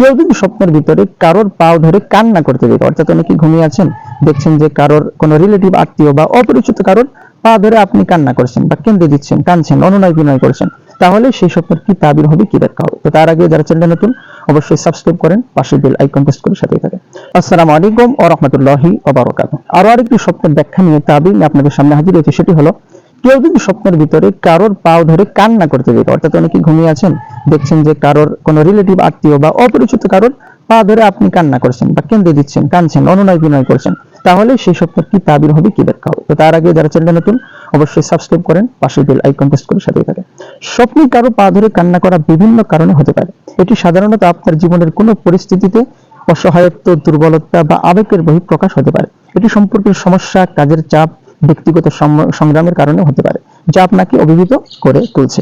কেউ যদি স্বপ্নের ভিতরে কারোর পাও ধরে কান্না করতে দেখে, অর্থাৎ অনেকে ঘুমিয়ে আছেন, দেখছেন যে কারোর কোনো রিলেটিভ আত্মীয় বা অপরিচিত কারোর পা ধরে আপনি কান্না করছেন বা কেন্দ্রে দিচ্ছেন, কাঁদছেন, অনুনয় বিনয় করছেন, তাহলে সেই স্বপ্নের কি তাবির হবে, কি ব্যাখ্যা হবে? তো তার আগে যারা চ্যানেলে নতুন, অবশ্যই সাবস্ক্রাইব করেন, পাশে বেল আইকন প্রেস করে সাথে থাকেন। আসসালামু আলাইকুম ওয়া রাহমাতুল্লাহি ওয়া বারাকাতুহু। আরও আরেকটি স্বপ্নের ব্যাখ্যা নিয়ে তাবির আপনাদের সামনে হাজির হয়েছে, সেটি হলো কেউ যদি স্বপ্নের ভিতরে কারোর পাও ধরে কান্না করতে দেখে, অর্থাৎ অনেকে ঘুমিয়ে আছেন, দেখছেন যে কারোর কোনো রিলেটিভ আত্মীয় বা অপরিচিত কারোর পা ধরে আপনি কান্না করছেন বা কেন্দ্রে দিচ্ছেন, কাঁদছেন, অনুনয় বিনয় করছেন, তাহলে সেই স্বপ্নের কি তাবির হবে কি ব্যাখ্যা হবে? তো তার আগে যারা চ্যানেলে নতুন, অবশ্যই সাবস্ক্রাইব করেন পাশে বেল আইকন প্রেস করে সাথে থাকেন। স্বপ্নে কারও পা ধরে কান্না করা বিভিন্ন কারণে হতে পারে। এটি সাধারণত আপনার জীবনের কোনো পরিস্থিতিতে অসহায়ত্ব, দুর্বলতা বা আবেগের বহিঃপ্রকাশ হতে পারে। এটি সম্পর্কের সমস্যা, কাজের চাপ ব্যক্তিগত সংগ্রামের কারণে হতে পারে, যা আপনাকে অভিভূত করে তুলছে।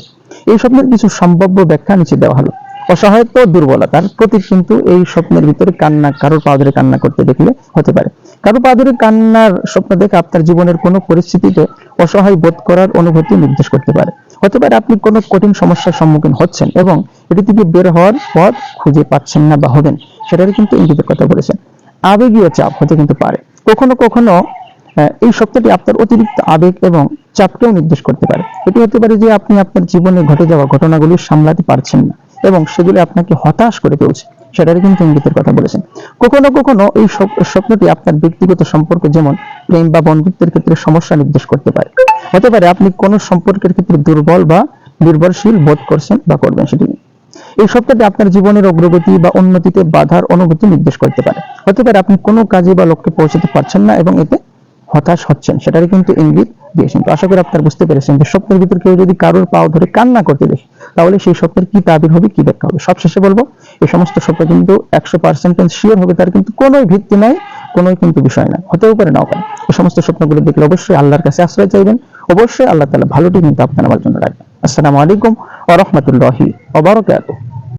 এই স্বপ্নের কিছু সম্ভাব্য ব্যাখ্যা নিচে দেওয়া হলো। অসহায়ত্ব দুর্বলতার প্রতীক কিন্তু এই স্বপ্নের ভিতরে কান্না, কারোর পা ধরে কান্না করতে দেখলে হতে পারে। কারও পা ধরে কান্নার স্বপ্ন দেখে আপনার জীবনের কোনো পরিস্থিতিতে অসহায় বোধ করার অনুভূতি নির্দেশ করতে পারে। হতে পারে আপনি কোনো কঠিন সমস্যার সম্মুখীন হচ্ছেন এবং এটি থেকে বের হওয়ার পথ খুঁজে পাচ্ছেন না বা হবেন সেটারই কিন্তু ইঙ্গিতের কথা বলেছেন। আবেগীয় চাপ হতে কিন্তু পারে। কখনো কখনো এই সত্যটি আপনার অতিরিক্ত আবেগ এবং চাপকেও নির্দেশ করতে পারে। এটি হতে পারে যে আপনি আপনার জীবনে ঘটে যাওয়া ঘটনাগুলি সামলাতে পারছেন না এবং সেগুলি আপনাকে হতাশ করে তুলছে। সেটারই কিন্তু ইঙ্গিতের কথা বলেছেন। কখনো কখনো এই স্বপ্নটি আপনার ব্যক্তিগত সম্পর্ক যেমন প্রেম বা বন্ধুত্বের ক্ষেত্রে সমস্যা নির্দেশ করতে পারে। হতে পারে আপনি কোন সম্পর্কের ক্ষেত্রে দুর্বল বা নির্ভরশীল বোধ করছেন বা করবেন সেটি এই সপ্তাহে আপনার জীবনের অগ্রগতি বা উন্নতিতে বাধার অনুভূতি নির্দেশ করতে পারে। হতে পারে আপনি কোনো কাজে বা লক্ষ্যে পৌঁছাতে পারছেন না এবং এতে হতাশ হচ্ছেন। সেটারই কিন্তু ইঙ্গিত দিয়েছেন। তো আশা করি আপনার বুঝতে পেরেছেন যে স্বপ্নের ভিতর কেউ যদি কারোর পাও ধরে কান্না করতে দেখে, তাহলে সেই স্বপ্নের কি তাবির হবে, কি ব্যাখ্যা হবে? সবশেষে বলব এই সমস্ত স্বপ্ন কিন্তু একশো পার্সেন্ট শিওর হবে, তার কিন্তু কোনো ভিত্তি নাই কোনো কিন্তু বিষয় নাই। হতেও পারে, নাও পারে। এই সমস্ত স্বপ্নগুলো দেখলে অবশ্যই আল্লাহর কাছে আশ্রয় চাইবেন। অবশ্যই আল্লাহ তালা ভালোটি কিন্তু আপনার আমার জন্য রাখবেন। আসসালামু আলাইকুম ওয়া রাহমাতুল্লাহি ওয়া